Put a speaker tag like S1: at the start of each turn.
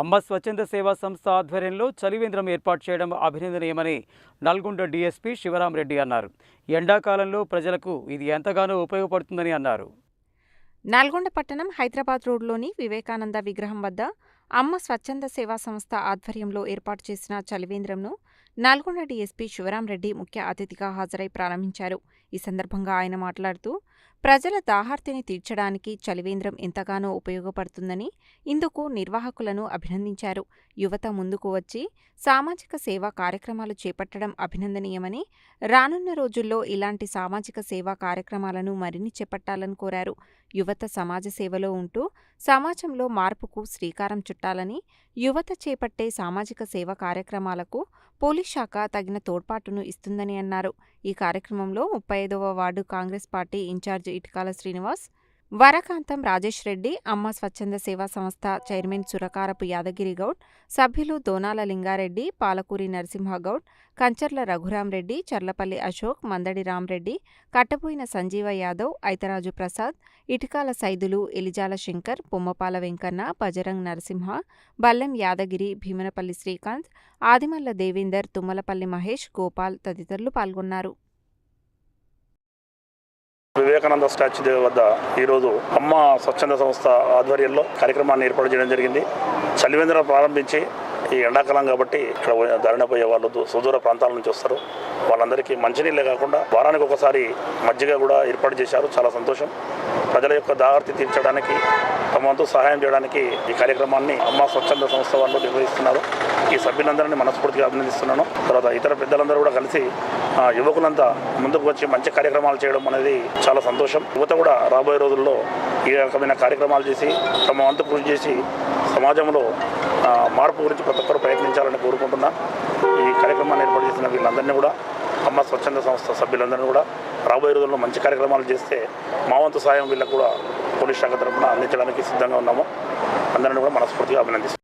S1: అమ్మ స్వచ్ఛంద సేవా సంస్థ ఆధ్వర్యంలో చలివేంద్రం ఏర్పాటు చేయడం అభినందనీయమని నల్గొండ డీఎస్పీ శివరామరెడ్డి అన్నారు. ఎండాకాలంలో ప్రజలకు ఇది ఎంతగానో ఉపయోగపడుతుందని అన్నారు.
S2: నల్గొండ పట్టణం హైదరాబాద్ రోడ్లోని వివేకానంద విగ్రహం వద్ద అమ్మ స్వచ్ఛంద సేవా సంస్థ ఆధ్వర్యంలో ఏర్పాటు చేసిన చలివేంద్రంను నల్గొండ డీఎస్పీ శివరాంరెడ్డి ముఖ్య అతిథిగా హాజరై ప్రారంభించారు. ఈ సందర్భంగా ఆయన మాట్లాడుతూ ప్రజల దాహార్తిని తీర్చడానికి చలివేంద్రం ఎంతగానో ఉపయోగపడుతుందని ఇందుకు నిర్వాహకులను అభినందించారు. యువత ముందుకు వచ్చి సామాజిక సేవా కార్యక్రమాలు చేపట్టడం అభినందనీయమని రానున్న రోజుల్లో ఇలాంటి సామాజిక సేవా కార్యక్రమాలను మరిన్ని చేపట్టాలని కోరారు. యువత సమాజ సేవలో ఉంటూ సమాజంలో మార్పుకు శ్రీకారం చుట్టాలని యువత చేపట్టే సామాజిక సేవ కార్యక్రమాలకు పోలీస్ శాఖ తగిన తోడ్పాటును ఇస్తుందని అన్నారు. ఈ కార్యక్రమంలో ముప్పై ఐదవ ward Congress party incharge Itukala Srinivas Varakantam Rajesh Reddy అమ్మ స్వచ్ఛంద సేవా సంస్థ చైర్మన్ సురకారపు యాదగిరి గౌడ్ సభ్యులు దోనాల లింగారెడ్డి పాలకూరి నరసింహగౌడ్ కంచర్ల రఘురాంరెడ్డి చర్లపల్లి అశోక్ మందడి రామ్రెడ్డి కట్టబోయిన సంజీవ యాదవ్ ఐతరాజు ప్రసాద్ ఇటికాల సైదులు ఎలిజాల శంకర్ పొమ్మపాల వెంకన్న బజరంగ్ నరసింహ బల్లెం యాదగిరి భీమనపల్లి శ్రీకాంత్ ఆదిమల్ల దేవేందర్ తుమ్మలపల్లి మహేష్ గోపాల్ తదితరులు పాల్గొన్నారు.
S3: వివేకానంద స్టాచ్యూ వద్ద ఈరోజు అమ్మ స్వచ్ఛంద సంస్థ ఆధ్వర్యంలో కార్యక్రమాన్ని ఏర్పాటు చేయడం జరిగింది. చలివేంద్రం ప్రారంభించి ఈ ఎండాకాలం కాబట్టి ఇక్కడ ధరణ పోయే వాళ్ళు సుదూర ప్రాంతాల నుంచి వస్తారు. వాళ్ళందరికీ మంచినీళ్ళే కాకుండా వారానికి ఒకసారి మజ్జిగ కూడా ఏర్పాటు చేశారు. చాలా సంతోషం. ప్రజల యొక్క దాహార్తి తీర్చడానికి తమ వంతు సహాయం చేయడానికి ఈ కార్యక్రమాన్ని అమ్మ స్వచ్ఛంద సంస్థ వాళ్ళు నిర్వహిస్తున్నారు. ఈ సభ్యులందరినీ మనస్ఫూర్తిగా అభినందిస్తున్నాను. తర్వాత ఇతర పెద్దలందరూ కూడా కలిసి ఆ, యువకులంతా ముందుకు వచ్చి మంచి కార్యక్రమాలు చేయడం అనేది చాలా సంతోషం. యువత కూడా రాబోయే రోజుల్లో ఈ రకమైన కార్యక్రమాలు చేసి తమ వంతు కృషి చేసి సమాజంలో మార్పు గురించి ప్రతి ఒక్కరు ప్రయత్నించాలని కోరుకుంటున్నా. ఈ కార్యక్రమాన్ని ఏర్పాటు చేసిన వీళ్ళందరినీ కూడా అమ్మ స్వచ్ఛంద సంస్థ సభ్యులందరినీ కూడా రాబోయే రోజుల్లో మంచి కార్యక్రమాలు చేస్తే మా వంతు సాయం వీళ్ళకు కూడా పోలీస్ శాఖ తరఫున అందించడానికి సిద్ధంగా ఉన్నాము. అందరిని కూడా మనస్ఫూర్తిగా అభినందిస్తాం